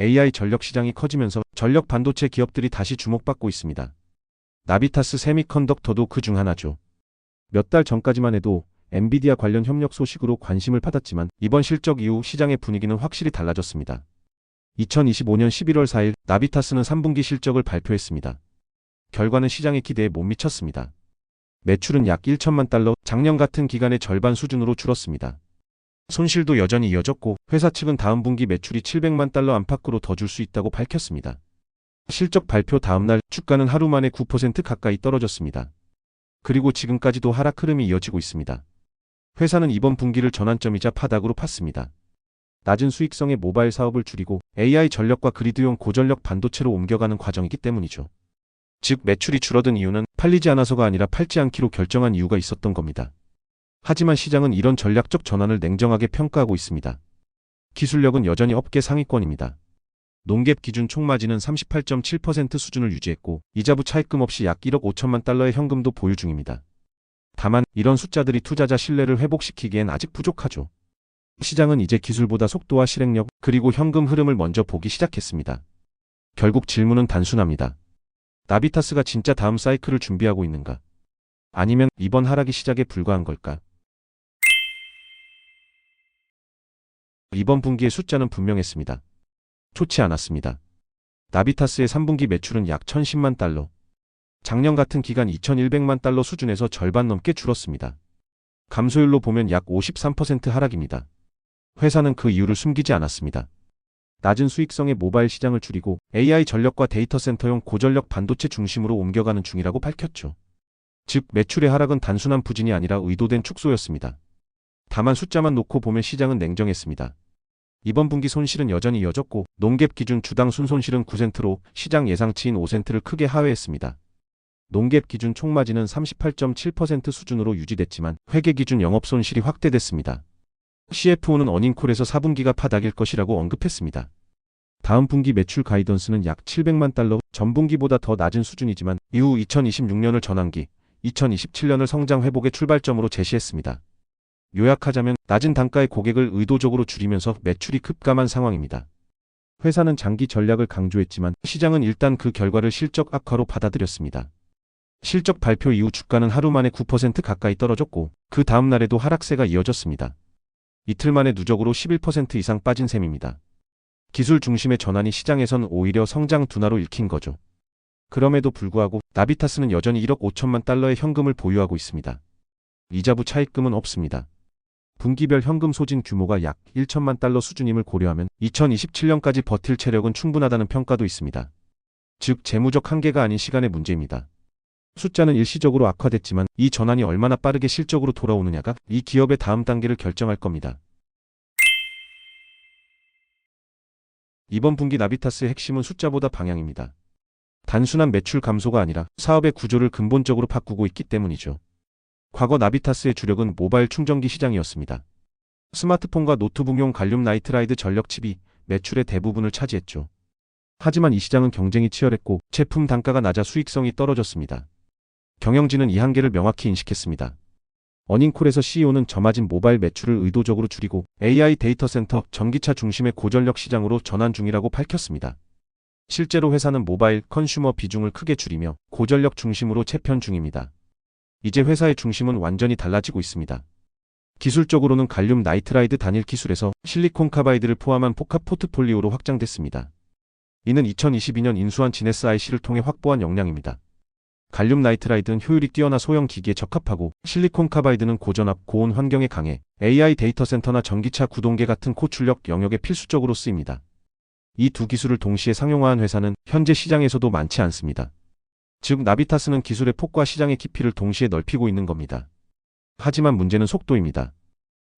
AI 전력 시장이 커지면서 전력 반도체 기업들이 다시 주목받고 있습니다. 나비타스 세미컨덕터도 그 중 하나죠. 몇 달 전까지만 해도 엔비디아 관련 협력 소식으로 관심을 받았지만 이번 실적 이후 시장의 분위기는 확실히 달라졌습니다. 2025년 11월 4일 나비타스는 3분기 실적을 발표했습니다. 결과는 시장의 기대에 못 미쳤습니다. 매출은 약 1천만 달러, 작년 같은 기간의 절반 수준으로 줄었습니다. 손실도 여전히 이어졌고 회사 측은 다음 분기 매출이 700만 달러 안팎으로 더 줄 수 있다고 밝혔습니다. 실적 발표 다음 날 주가는 하루 만에 9% 가까이 떨어졌습니다. 그리고 지금까지도 하락 흐름이 이어지고 있습니다. 회사는 이번 분기를 전환점이자 파닥으로 팠습니다. 낮은 수익성의 모바일 사업을 줄이고 AI 전력과 그리드용 고전력 반도체로 옮겨가는 과정이기 때문이죠. 즉 매출이 줄어든 이유는 팔리지 않아서가 아니라 팔지 않기로 결정한 이유가 있었던 겁니다. 하지만 시장은 이런 전략적 전환을 냉정하게 평가하고 있습니다. 기술력은 여전히 업계 상위권입니다. 농갭 기준 총마진은 38.7% 수준을 유지했고 이자부 차입금 없이 약 1억 5천만 달러의 현금도 보유 중입니다. 다만 이런 숫자들이 투자자 신뢰를 회복시키기엔 아직 부족하죠. 시장은 이제 기술보다 속도와 실행력 그리고 현금 흐름을 먼저 보기 시작했습니다. 결국 질문은 단순합니다. 나비타스가 진짜 다음 사이클을 준비하고 있는가? 아니면 이번 하락이 시작에 불과한 걸까? 이번 분기의 숫자는 분명했습니다. 좋지 않았습니다. 나비타스의 3분기 매출은 약 1010만 달러. 작년 같은 기간 2100만 달러 수준에서 절반 넘게 줄었습니다. 감소율로 보면 약 53% 하락입니다. 회사는 그 이유를 숨기지 않았습니다. 낮은 수익성의 모바일 시장을 줄이고 AI 전력과 데이터 센터용 고전력 반도체 중심으로 옮겨가는 중이라고 밝혔죠. 즉 매출의 하락은 단순한 부진이 아니라 의도된 축소였습니다. 다만 숫자만 놓고 보면 시장은 냉정했습니다. 이번 분기 손실은 여전히 이어졌고 농갭 기준 주당 순손실은 9센트로 시장 예상치인 5센트를 크게 하회했습니다. 농갭 기준 총마진은 38.7% 수준으로 유지됐지만 회계 기준 영업 손실이 확대됐습니다. CFO는 어닝콜에서 4분기가 파닥일 것이라고 언급했습니다. 다음 분기 매출 가이던스는 약 700만 달러, 전분기보다 더 낮은 수준이지만 이후 2026년을 전환기, 2027년을 성장 회복의 출발점으로 제시했습니다. 요약하자면 낮은 단가의 고객을 의도적으로 줄이면서 매출이 급감한 상황입니다. 회사는 장기 전략을 강조했지만 시장은 일단 그 결과를 실적 악화로 받아들였습니다. 실적 발표 이후 주가는 하루 만에 9% 가까이 떨어졌고 그 다음 날에도 하락세가 이어졌습니다. 이틀 만에 누적으로 11% 이상 빠진 셈입니다. 기술 중심의 전환이 시장에선 오히려 성장 둔화로 읽힌 거죠. 그럼에도 불구하고 나비타스는 여전히 1억 5천만 달러의 현금을 보유하고 있습니다. 이자부 차입금은 없습니다. 분기별 현금 소진 규모가 약 1천만 달러 수준임을 고려하면 2027년까지 버틸 체력은 충분하다는 평가도 있습니다. 즉 재무적 한계가 아닌 시간의 문제입니다. 숫자는 일시적으로 악화됐지만 이 전환이 얼마나 빠르게 실적으로 돌아오느냐가 이 기업의 다음 단계를 결정할 겁니다. 이번 분기 나비타스의 핵심은 숫자보다 방향입니다. 단순한 매출 감소가 아니라 사업의 구조를 근본적으로 바꾸고 있기 때문이죠. 과거 나비타스의 주력은 모바일 충전기 시장이었습니다. 스마트폰과 노트북용 갈륨 나이트라이드 전력 칩이 매출의 대부분을 차지했죠. 하지만 이 시장은 경쟁이 치열했고 제품 단가가 낮아 수익성이 떨어졌습니다. 경영진은 이 한계를 명확히 인식했습니다. 어닝콜에서 CEO는 저마진 모바일 매출을 의도적으로 줄이고 AI 데이터 센터, 전기차 중심의 고전력 시장으로 전환 중이라고 밝혔습니다. 실제로 회사는 모바일 컨슈머 비중을 크게 줄이며 고전력 중심으로 재편 중입니다. 이제 회사의 중심은 완전히 달라지고 있습니다. 기술적으로는 갈륨 나이트라이드 단일 기술에서 실리콘 카바이드를 포함한 복합 포트폴리오로 확장됐습니다. 이는 2022년 인수한 지네스 IC를 통해 확보한 역량입니다. 갈륨 나이트라이드는 효율이 뛰어나 소형 기기에 적합하고 실리콘 카바이드는 고전압, 고온 환경에 강해 AI 데이터 센터나 전기차 구동계 같은 고출력 영역에 필수적으로 쓰입니다. 이 두 기술을 동시에 상용화한 회사는 현재 시장에서도 많지 않습니다. 즉 나비타스는 기술의 폭과 시장의 깊이를 동시에 넓히고 있는 겁니다. 하지만 문제는 속도입니다.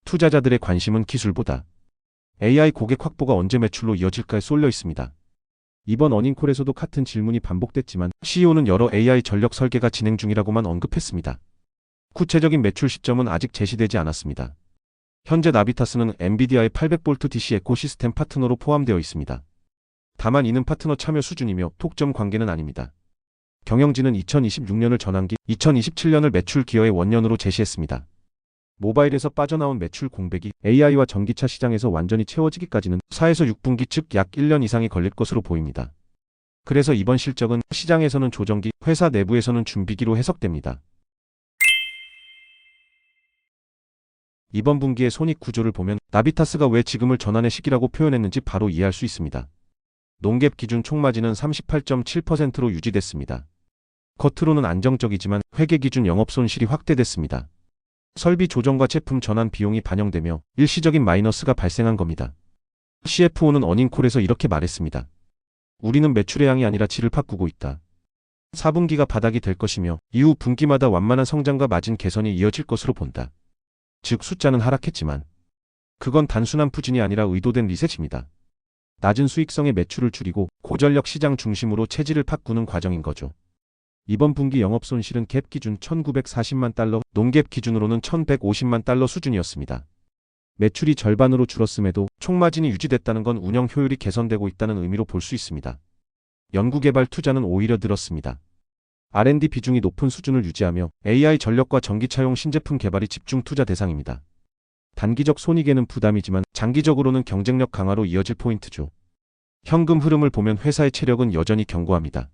투자자들의 관심은 기술보다 AI 고객 확보가 언제 매출로 이어질까에 쏠려 있습니다. 이번 어닝콜에서도 같은 질문이 반복됐지만 CEO는 여러 AI 전력 설계가 진행 중이라고만 언급했습니다. 구체적인 매출 시점은 아직 제시되지 않았습니다. 현재 나비타스는 엔비디아의 800V DC 에코시스템 파트너로 포함되어 있습니다. 다만 이는 파트너 참여 수준이며 독점 관계는 아닙니다. 경영진은 2026년을 전환기, 2027년을 매출 기여의 원년으로 제시했습니다. 모바일에서 빠져나온 매출 공백이 AI와 전기차 시장에서 완전히 채워지기까지는 4에서 6분기 즉 약 1년 이상이 걸릴 것으로 보입니다. 그래서 이번 실적은 시장에서는 조정기, 회사 내부에서는 준비기로 해석됩니다. 이번 분기의 손익 구조를 보면 나비타스가 왜 지금을 전환의 시기라고 표현했는지 바로 이해할 수 있습니다. 농갭 기준 총마진은 38.7%로 유지됐습니다. 겉으로는 안정적이지만 회계 기준 영업 손실이 확대됐습니다. 설비 조정과 제품 전환 비용이 반영되며 일시적인 마이너스가 발생한 겁니다. CFO는 어닝콜에서 이렇게 말했습니다. 우리는 매출의 양이 아니라 질을 바꾸고 있다. 4분기가 바닥이 될 것이며 이후 분기마다 완만한 성장과 마진 개선이 이어질 것으로 본다. 즉 숫자는 하락했지만 그건 단순한 부진이 아니라 의도된 리셋입니다. 낮은 수익성의 매출을 줄이고 고전력 시장 중심으로 체질을 바꾸는 과정인 거죠. 이번 분기 영업 손실은 갭 기준 1940만 달러, 농갭 기준으로는 1150만 달러 수준이었습니다. 매출이 절반으로 줄었음에도 총마진이 유지됐다는 건 운영 효율이 개선되고 있다는 의미로 볼 수 있습니다. 연구개발 투자는 오히려 늘었습니다. R&D 비중이 높은 수준을 유지하며 AI 전력과 전기차용 신제품 개발이 집중 투자 대상입니다. 단기적 손익에는 부담이지만 장기적으로는 경쟁력 강화로 이어질 포인트죠. 현금 흐름을 보면 회사의 체력은 여전히 견고합니다.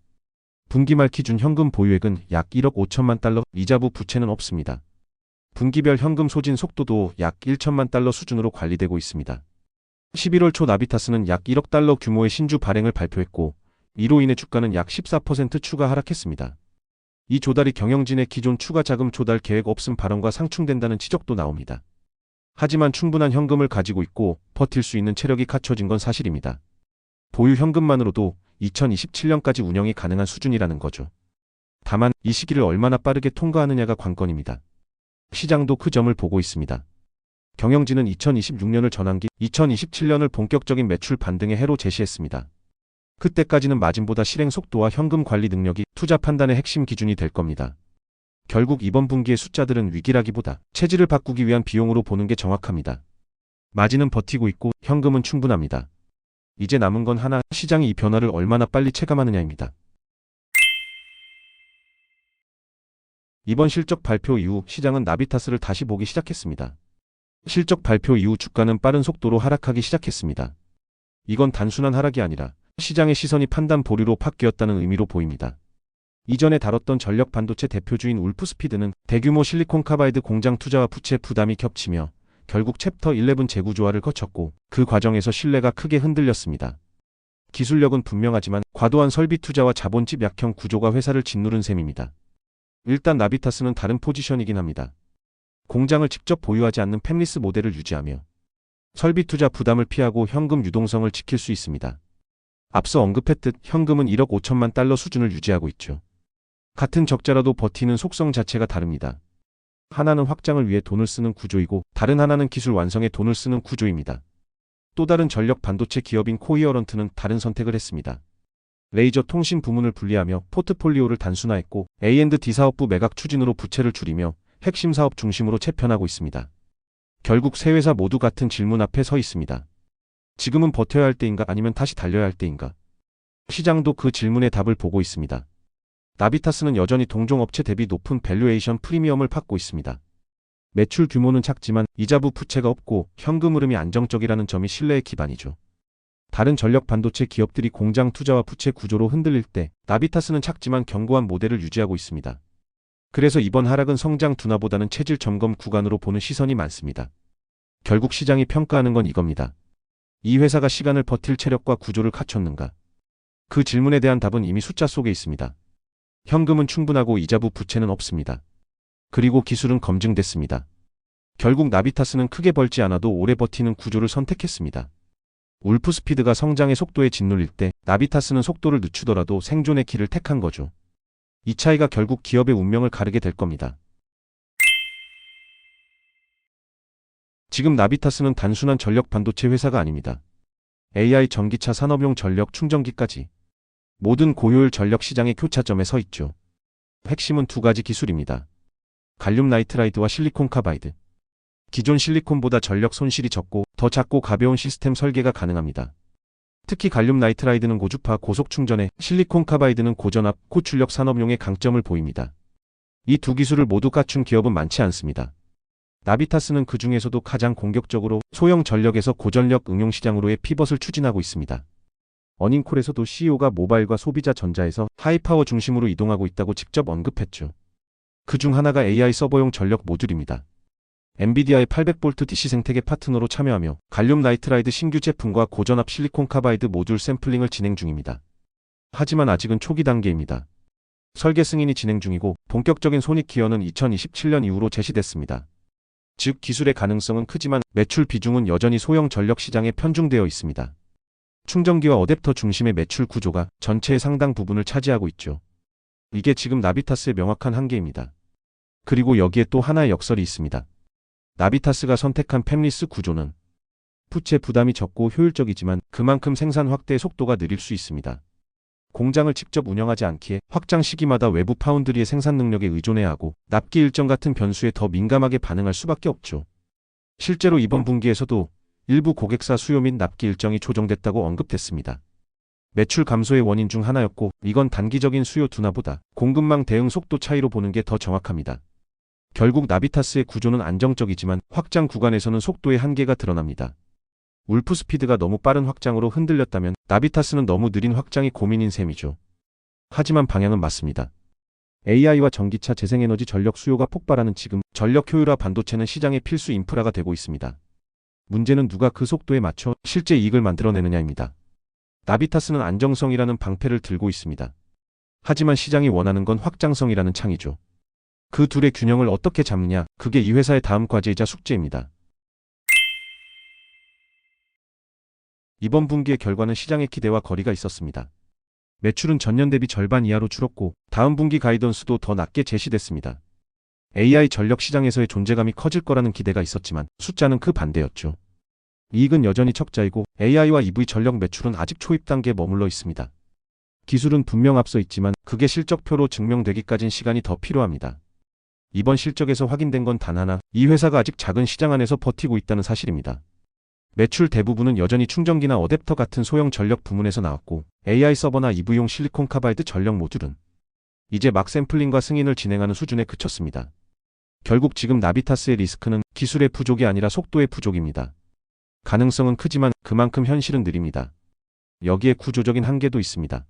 분기 말 기준 현금 보유액은 약 1억 5천만 달러, 이자부 부채는 없습니다. 분기별 현금 소진 속도도 약 1천만 달러 수준으로 관리되고 있습니다. 11월 초 나비타스는 약 1억 달러 규모의 신주 발행을 발표했고, 이로 인해 주가는 약 14% 추가 하락했습니다. 이 조달이 경영진의 기존 추가 자금 조달 계획 없음 발언과 상충된다는 지적도 나옵니다. 하지만 충분한 현금을 가지고 있고 버틸 수 있는 체력이 갖춰진 건 사실입니다. 보유 현금만으로도 2027년까지 운영이 가능한 수준이라는 거죠. 다만 이 시기를 얼마나 빠르게 통과하느냐가 관건입니다. 시장도 그 점을 보고 있습니다. 경영진은 2026년을 전환기, 2027년을 본격적인 매출 반등의 해로 제시했습니다. 그때까지는 마진보다 실행 속도와 현금 관리 능력이 투자 판단의 핵심 기준이 될 겁니다. 결국 이번 분기의 숫자들은 위기라기보다 체질을 바꾸기 위한 비용으로 보는 게 정확합니다. 마진은 버티고 있고 현금은 충분합니다. 이제 남은 건 하나, 시장이 이 변화를 얼마나 빨리 체감하느냐입니다. 이번 실적 발표 이후 시장은 나비타스를 다시 보기 시작했습니다. 실적 발표 이후 주가는 빠른 속도로 하락하기 시작했습니다. 이건 단순한 하락이 아니라 시장의 시선이 판단 보류로 바뀌었다는 의미로 보입니다. 이전에 다뤘던 전력 반도체 대표주인 울프스피드는 대규모 실리콘 카바이드 공장 투자와 부채 부담이 겹치며 결국 챕터 11 재구조화를 거쳤고 그 과정에서 신뢰가 크게 흔들렸습니다. 기술력은 분명하지만 과도한 설비 투자와 자본집 약형 구조가 회사를 짓누른 셈입니다. 일단 나비타스는 다른 포지션이긴 합니다. 공장을 직접 보유하지 않는 팹리스 모델을 유지하며 설비 투자 부담을 피하고 현금 유동성을 지킬 수 있습니다. 앞서 언급했듯 현금은 1억 5천만 달러 수준을 유지하고 있죠. 같은 적자라도 버티는 속성 자체가 다릅니다. 하나는 확장을 위해 돈을 쓰는 구조이고 다른 하나는 기술 완성에 돈을 쓰는 구조입니다. 또 다른 전력 반도체 기업인 코이어런트는 다른 선택을 했습니다. 레이저 통신 부문을 분리하며 포트폴리오를 단순화했고 A&D 사업부 매각 추진으로 부채를 줄이며 핵심 사업 중심으로 재편하고 있습니다. 결국 세 회사 모두 같은 질문 앞에 서 있습니다. 지금은 버텨야 할 때인가 아니면 다시 달려야 할 때인가? 시장도 그 질문의 답을 보고 있습니다. 나비타스는 여전히 동종업체 대비 높은 밸류에이션 프리미엄을 받고 있습니다. 매출 규모는 작지만 이자부 부채가 없고 현금 흐름이 안정적이라는 점이 신뢰의 기반이죠. 다른 전력 반도체 기업들이 공장 투자와 부채 구조로 흔들릴 때 나비타스는 작지만 견고한 모델을 유지하고 있습니다. 그래서 이번 하락은 성장 둔화보다는 체질 점검 구간으로 보는 시선이 많습니다. 결국 시장이 평가하는 건 이겁니다. 이 회사가 시간을 버틸 체력과 구조를 갖췄는가? 그 질문에 대한 답은 이미 숫자 속에 있습니다. 현금은 충분하고 이자부 부채는 없습니다. 그리고 기술은 검증됐습니다. 결국 나비타스는 크게 벌지 않아도 오래 버티는 구조를 선택했습니다. 울프스피드가 성장의 속도에 짓눌릴 때 나비타스는 속도를 늦추더라도 생존의 길을 택한 거죠. 이 차이가 결국 기업의 운명을 가르게 될 겁니다. 지금 나비타스는 단순한 전력 반도체 회사가 아닙니다. AI 전기차 산업용 전력 충전기까지 모든 고효율 전력 시장의 교차점에 서 있죠. 핵심은 두 가지 기술입니다. 갈륨 나이트라이드와 실리콘 카바이드. 기존 실리콘보다 전력 손실이 적고 더 작고 가벼운 시스템 설계가 가능합니다. 특히 갈륨 나이트라이드는 고주파 고속 충전에 실리콘 카바이드는 고전압, 고출력 산업용의 강점을 보입니다. 이 두 기술을 모두 갖춘 기업은 많지 않습니다. 나비타스는 그 중에서도 가장 공격적으로 소형 전력에서 고전력 응용 시장으로의 피벗을 추진하고 있습니다. 어닝콜에서도 CEO가 모바일과 소비자 전자에서 하이파워 중심으로 이동하고 있다고 직접 언급했죠. 그 중 하나가 AI 서버용 전력 모듈입니다. 엔비디아의 800V DC 생태계 파트너로 참여하며 갈륨 나이트라이드 신규 제품과 고전압 실리콘 카바이드 모듈 샘플링을 진행 중입니다. 하지만 아직은 초기 단계입니다. 설계 승인이 진행 중이고 본격적인 손익 기여는 2027년 이후로 제시됐습니다. 즉 기술의 가능성은 크지만 매출 비중은 여전히 소형 전력 시장에 편중되어 있습니다. 충전기와 어댑터 중심의 매출 구조가 전체의 상당 부분을 차지하고 있죠. 이게 지금 나비타스의 명확한 한계입니다. 그리고 여기에 또 하나의 역설이 있습니다. 나비타스가 선택한 팹리스 구조는 부채 부담이 적고 효율적이지만 그만큼 생산 확대의 속도가 느릴 수 있습니다. 공장을 직접 운영하지 않기에 확장 시기마다 외부 파운드리의 생산 능력에 의존해야 하고 납기 일정 같은 변수에 더 민감하게 반응할 수밖에 없죠. 실제로 이번 분기에서도 일부 고객사 수요 및 납기 일정이 조정됐다고 언급됐습니다. 매출 감소의 원인 중 하나였고 이건 단기적인 수요 둔화보다 공급망 대응 속도 차이로 보는 게 더 정확합니다. 결국 나비타스의 구조는 안정적이지만 확장 구간에서는 속도의 한계가 드러납니다. 울프 스피드가 너무 빠른 확장으로 흔들렸다면 나비타스는 너무 느린 확장이 고민인 셈이죠. 하지만 방향은 맞습니다. AI와 전기차 재생에너지 전력 수요가 폭발하는 지금 전력 효율화 반도체는 시장의 필수 인프라가 되고 있습니다. 문제는 누가 그 속도에 맞춰 실제 이익을 만들어내느냐입니다. 나비타스는 안정성이라는 방패를 들고 있습니다. 하지만 시장이 원하는 건 확장성이라는 창이죠. 그 둘의 균형을 어떻게 잡느냐, 그게 이 회사의 다음 과제이자 숙제입니다. 이번 분기의 결과는 시장의 기대와 거리가 있었습니다. 매출은 전년 대비 절반 이하로 줄었고 다음 분기 가이던스도 더 낮게 제시됐습니다. AI 전력 시장에서의 존재감이 커질 거라는 기대가 있었지만 숫자는 그 반대였죠. 이익은 여전히 척자이고 AI와 EV 전력 매출은 아직 초입 단계에 머물러 있습니다. 기술은 분명 앞서 있지만 그게 실적표로 증명되기까진 시간이 더 필요합니다. 이번 실적에서 확인된 건 단 하나, 이 회사가 아직 작은 시장 안에서 버티고 있다는 사실입니다. 매출 대부분은 여전히 충전기나 어댑터 같은 소형 전력 부문에서 나왔고 AI 서버나 EV용 실리콘 카바이드 전력 모듈은 이제 막 샘플링과 승인을 진행하는 수준에 그쳤습니다. 결국 지금 나비타스의 리스크는 기술의 부족이 아니라 속도의 부족입니다. 가능성은 크지만 그만큼 현실은 느립니다. 여기에 구조적인 한계도 있습니다.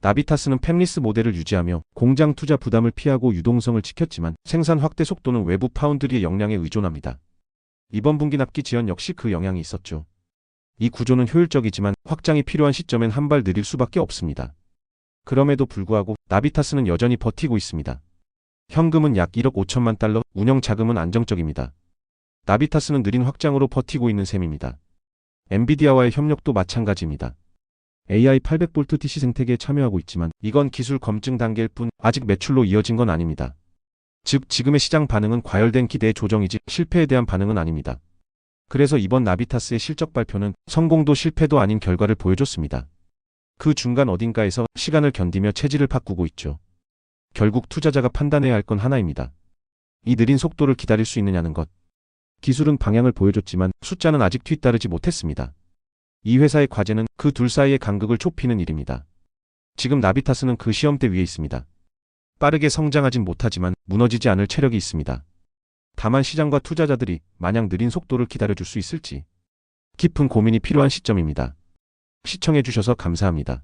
나비타스는 팹리스 모델을 유지하며 공장 투자 부담을 피하고 유동성을 지켰지만 생산 확대 속도는 외부 파운드리의 역량에 의존합니다. 이번 분기 납기 지연 역시 그 영향이 있었죠. 이 구조는 효율적이지만 확장이 필요한 시점엔 한 발 느릴 수밖에 없습니다. 그럼에도 불구하고 나비타스는 여전히 버티고 있습니다. 현금은 약 1억 5천만 달러, 운영 자금은 안정적입니다. 나비타스는 느린 확장으로 버티고 있는 셈입니다. 엔비디아와의 협력도 마찬가지입니다. AI 800V DC 생태계에 참여하고 있지만 이건 기술 검증 단계일 뿐 아직 매출로 이어진 건 아닙니다. 즉 지금의 시장 반응은 과열된 기대의 조정이지 실패에 대한 반응은 아닙니다. 그래서 이번 나비타스의 실적 발표는 성공도 실패도 아닌 결과를 보여줬습니다. 그 중간 어딘가에서 시간을 견디며 체질을 바꾸고 있죠. 결국 투자자가 판단해야 할 건 하나입니다. 이 느린 속도를 기다릴 수 있느냐는 것. 기술은 방향을 보여줬지만 숫자는 아직 뒤따르지 못했습니다. 이 회사의 과제는 그 둘 사이의 간극을 좁히는 일입니다. 지금 나비타스는 그 시험대 위에 있습니다. 빠르게 성장하진 못하지만 무너지지 않을 체력이 있습니다. 다만 시장과 투자자들이 마냥 느린 속도를 기다려줄 수 있을지 깊은 고민이 필요한 시점입니다. 시청해주셔서 감사합니다.